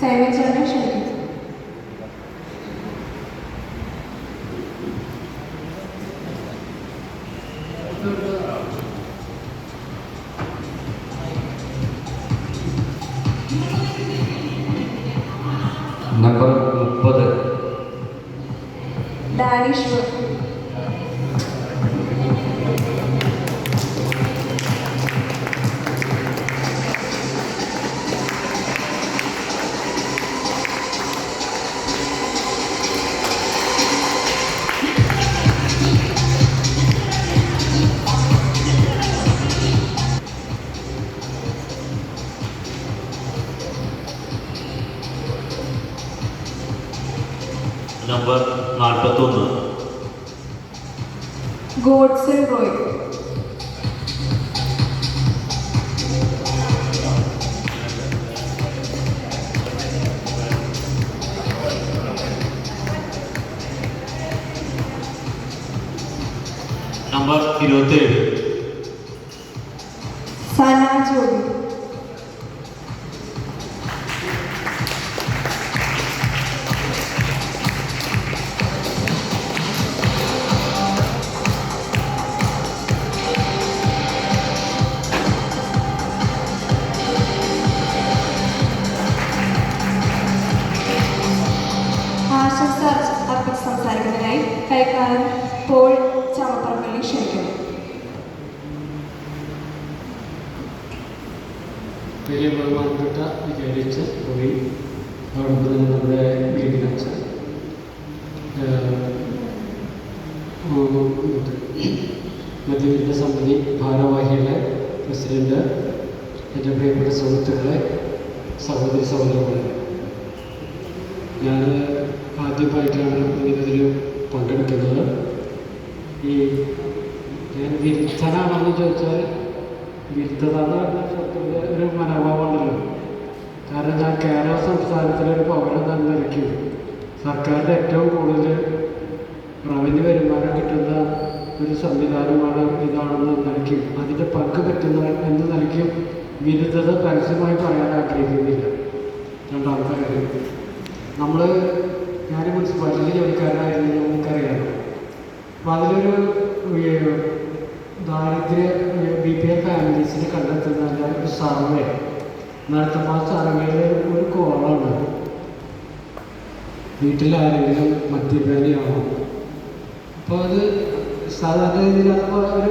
സൈമച്ചേട്ടനെ ക്ഷണിക്കുന്നു നമ്പർ മുപ്പത് Danish Fortuna. Godson Roy. Number 27. കൈക്കാരൻ പോൾ ചമപ്പറമ്പള്ളി ക്ഷണിക്കുന്നു വലിയ ബഹുമാനപ്പെട്ട വിചാരിച്ച് പോയി. അവിടെ നിന്ന് നമ്മുടെ ഗിരിരാജ മധ്യവിരുദ്ധ സമിതി ഭാരവാഹികളെ പ്രസിഡന്റ് എന്റെ പ്രിയപ്പെട്ട സുഹൃത്തുക്കളെ സഹോദരി സഹോദരങ്ങളെ. ഞാൻ ആദ്യമായിട്ടാണ് ഇതിൽ പങ്കെടുക്കുന്നത്. ഈ ഞാൻ വിരുദ്ധനാണെന്ന് ചോദിച്ചാൽ വിരുദ്ധത എന്ന് പറഞ്ഞ ശബ്ദത്തിന്റെ ഒരു മനോഭാവമുണ്ടല്ലോ കാരണം ഞാൻ കേരള സംസ്ഥാനത്തിലെ ഒരു പൗരൻ എന്ന നിലയ്ക്ക് സർക്കാരിന്റെ ഏറ്റവും കൂടുതൽ റവന്യൂ വരുമാനം കിട്ടുന്ന ഒരു സംവിധാനമാണ് ഇതാണെന്ന് നിലയ്ക്കും അതിന്റെ പങ്ക് പറ്റുന്ന എന്ന നിലയ്ക്കും വിരുദ്ധത പരസ്യമായി പറയാൻ ആഗ്രഹിക്കുന്നില്ല. രണ്ടാമത്തെ കാര്യം. നമ്മൾ ഞാൻ മുനിസിപ്പാലിറ്റി ജോലിക്കാരനായിരുന്നു നമുക്കറിയാം അപ്പോൾ അതിലൊരു ദാരിദ്ര്യ ബി പി എൽ ഫാമിലീസിനെ കണ്ടെത്തുന്നതിന്റെ ഒരു സർവേ. നടത്തുമ്പോൾ സർവേയിൽ ഒരു കോളാണ്. വീട്ടിലാരെങ്കിലും മദ്യപാനിയാണോ? അപ്പോൾ അത് സാധാരണ രീതിയിൽ അത് ഒരു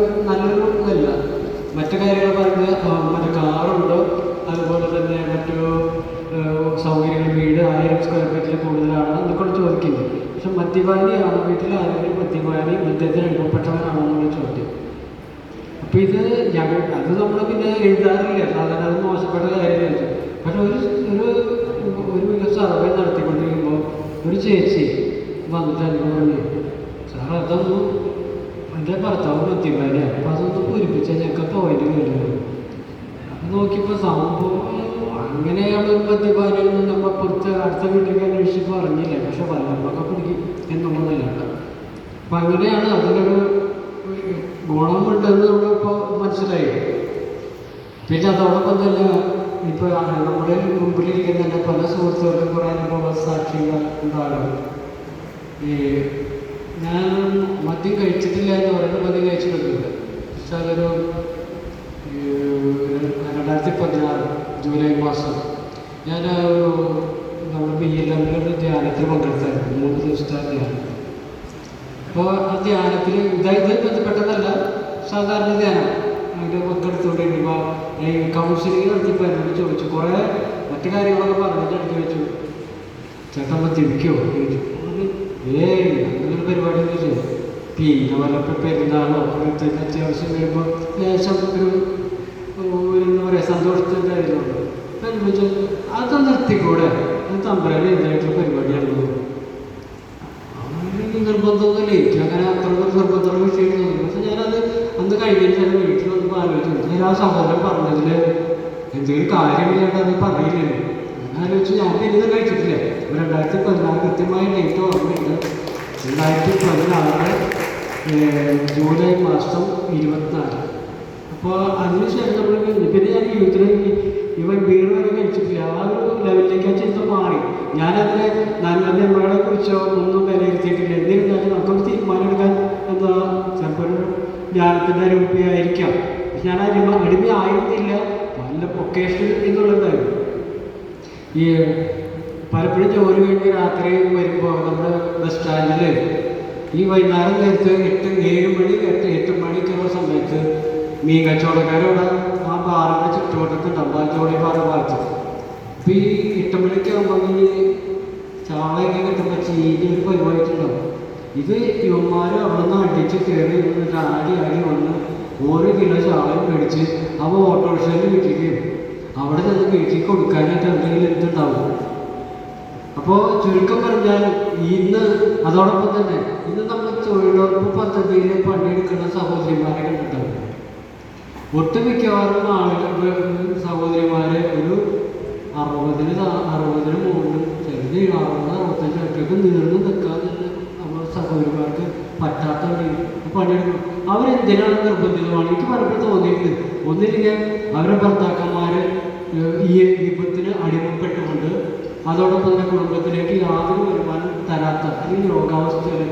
മദ്യപാനിയാണോ വീട്ടിൽ ആരെങ്കിലും മദ്യപാനി യുദ്ധത്തിൽ അനുഭവപ്പെട്ടവനാണോ എന്നുള്ള ചോദ്യം. അപ്പോൾ ഇത് ഞങ്ങൾ അത് നമ്മൾ പിന്നെ എഴുതാറില്ല. സാധാരണ അത് മോശപ്പെട്ട കാര്യമല്ല? പക്ഷെ ഒരു ഒരു ഒരു സർവേ നടത്തിക്കൊണ്ടിരിക്കുമ്പോൾ ഒരു ചേച്ചി വന്നിട്ട് എന്നോട് സാർ അതൊന്നും എന്റെ ഭർത്താവ് മദ്യപാനിയാണ് അപ്പോൾ അതൊന്ന് പൂരിപ്പിച്ചാൽ ഞങ്ങൾക്ക് പോയിന്റ് കിട്ടുന്നു അപ്പം നോക്കിയപ്പോൾ സംഭവം അങ്ങനെയുള്ള ഒരു മദ്യപാനിയൊന്നും പുറത്ത് അടുത്ത വീട്ടിലേക്ക് അന്വേഷിച്ചപ്പോൾ അറിഞ്ഞില്ല പക്ഷെ വല്ലപ്പൊക്കെ പിടിക്കും എന്നുള്ളതല്ല അപ്പം അങ്ങനെയാണ് അതിനൊരു ഗുണമുണ്ടെന്ന് നമ്മളിപ്പോൾ മനസ്സിലായി. പിന്നെ അതോടൊപ്പം തന്നെ ഇപ്പോൾ നമ്മുടെ മുമ്പിലിരിക്കുന്ന തന്നെ പല സുഹൃത്തുക്കൾക്കും കുറേ അനുഭവ സാക്ഷികൾ ഉണ്ടാകും. ഈ ഞാൻ മദ്യം കഴിച്ചിട്ടില്ല എന്ന് പറയുന്നത് മദ്യം കഴിച്ചിട്ടുണ്ട് പക്ഷെ അതൊരു രണ്ടായിരത്തി പതിനാറ് ജൂലൈ മാസം ഞാൻ ഒരു നമ്മുടെ ബി എൽ എമ്മിലൊരു ധ്യാനത്തിൽ പങ്കെടുത്തായിരുന്നു. മൂന്ന് ദിവസത്തെ ധ്യാനം. അപ്പോൾ ആ ധ്യാനത്തിൽ ഇതായത് ബന്ധപ്പെട്ടതല്ല സാധാരണ ധ്യാനം. അതിൽ പങ്കെടുത്തുകൊണ്ടിരിക്കുമ്പോൾ ഈ കൗൺസിലിംഗ് നടത്തിയപ്പോൾ എന്നോട് ചോദിച്ചു കുറേ മറ്റു കാര്യങ്ങളൊക്കെ പറഞ്ഞിട്ട് എടുത്ത് ചോദിച്ചു. ചേട്ടൻ മദ്യപിക്കുമോ ചോദിച്ചു. ഏയ് അങ്ങനൊരു പരിപാടിയൊന്നുമില്ല പിന്നെ വല്ലപ്പോൾ പെരുന്നാളോ അങ്ങനത്തെ അത്യാവശ്യം വരുമ്പോൾ ലേശം ഒരു എന്താ പറയുക സന്തോഷത്തിന്റെ കാര്യമുണ്ട് അപ്പം എന്നോട് ചോദിച്ചു അത് നിർത്തിക്കൂടെ? തമ്പരാൻ എന്തായിട്ടുള്ള പരിപാടിയാണെന്ന് പറഞ്ഞു അങ്ങനെ അത്ര നിർബന്ധമുള്ള വിഷയമായിരുന്നു പക്ഷെ ഞാനത് അന്ന് കഴിഞ്ഞതിന് ശേഷം വീട്ടിൽ വന്നപ്പോൾ ആലോചിച്ചു. ഞാൻ ആ സഹോദരൻ പറഞ്ഞതിൽ എന്തെങ്കിലും കാര്യമില്ലാണ്ട് അത് പറയില്ലേ? അങ്ങനെ ആലോചിച്ച്. ഞാൻ ഇത് കഴിച്ചിട്ടില്ല. രണ്ടായിരത്തി പതിനാറ് കൃത്യമായ ഡേറ്റ് ഓർമ്മയുണ്ട്. രണ്ടായിരത്തി പതിനാറ് ജൂലൈ മാസം ഇരുപത്തിനാല്. അപ്പോൾ അതിനുശേഷം നമ്മൾ പിന്നെ ഞാൻ ജീവിതത്തിൽ ഇവൻ വീട് ആ ഒരു ലെവലിലേക്ക് ആ ചിന്ത മാറി. ഞാനതിനെ നന്മകളെ കുറിച്ചോ ഒന്നും വിലയിരുത്തിയിട്ടില്ല എന്നിരുന്നാലും നമുക്കൊരു തീരുമാനം എടുക്കാൻ എന്താ ചിലപ്പോൾ ഒരു ജ്ഞാനത്തിന്റെ രൂപയായിരിക്കാം ഞാൻ അടിമ അടിമയായിരുന്നില്ല നല്ല ഒക്കേഷൻ എന്നുള്ളതായിരുന്നു ഈ പലപ്പോഴും ജോലി കഴിഞ്ഞ് രാത്രി വരുമ്പോൾ നമ്മുടെ ബസ് സ്റ്റാൻഡിൽ ഈ വൈകുന്നേരം നേരത്ത് എട്ട് ഏഴ് മണി എട്ട് എട്ട് മണിക്കുള്ള സമയത്ത് മീൻ കച്ചവടക്കാരോട് ആ ബാറിന്റെ ചുറ്റുവട്ടത്തുണ്ടാവും ജോലി ബാർ ഭാഗത്ത് അപ്പോൾ ഈ എട്ട് മണിക്കാകുമ്പോൾ ഈ ചാളയൊക്കെ കിട്ടുമ്പോൾ ചീനി ഒരു പരിപാടിയിട്ടുണ്ടാവും ഇത് യുവന്മാർ അവിടെ നിന്ന് അടിച്ച് കയറി വന്നിട്ട് ആടി ആടി വന്ന് ഓരോ കിലോ ചാളയും മേടിച്ച് അവ ഓട്ടോറിക്ഷയിൽ വീട്ടിലേക്ക് അവിടെ നിന്ന് വീട്ടിൽ കൊടുക്കാനായിട്ട് എന്തെങ്കിലും എന്തുണ്ടാവും. അപ്പോൾ ചുരുക്കം പറഞ്ഞാൽ ഇന്ന് അതോടൊപ്പം തന്നെ ഇന്ന് നമ്മൾ തൊഴിലുറപ്പ് പദ്ധതിയിൽ പണിയെടുക്കുന്ന സഹോദരിമാരെ കണ്ടിട്ടുണ്ട് ഒട്ടുമിക്കവാറും ആളുകൾ സഹോദരിമാരെ ഒരു അറുപതിന് അറുപതിന് മുകളിൽ ചിലത് അറുപത് അറുപത്തഞ്ച് ഒറ്റയ്ക്ക് നീർന്ന് നിൽക്കാതെ നമ്മുടെ സഹോദരിമാർക്ക് പറ്റാത്ത ഒരു പണിയെടുക്കും. അവരെന്തിനാണ് നിർബന്ധിതമാണ് എനിക്ക് പലപ്പോഴും തോന്നിയിട്ടുണ്ട്. ഒന്നില്ലെങ്കിൽ അവരുടെ ഭർത്താക്കന്മാർ ഈ വിപത്തിന് അടിമപ്പെട്ടുകൊണ്ട് അതോടൊപ്പം തന്നെ കുടുംബത്തിലേക്ക് യാതൊരു വരുമാനം തരാത്ത അല്ലെങ്കിൽ രോഗാവസ്ഥയിൽ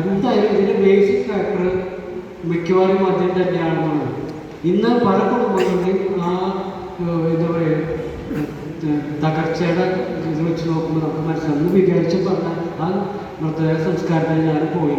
എന്തായാലും ഇതിന്റെ ബേസിക് ഫാക്ടർ മിക്കവാറും മദ്യം തന്നെയാണെന്നുള്ളത് ഇന്ന് പല കുടുംബങ്ങളുടെയും ആ എന്താ പറയുക തകർച്ചയുടെ ഇത് വെച്ച് നോക്കുമ്പോൾ നമുക്ക് മനസ്സിലാവും വിചാരിച്ച് ആ മൃതദേഹ സംസ്കാരത്തിന് ഞാൻ പോയി.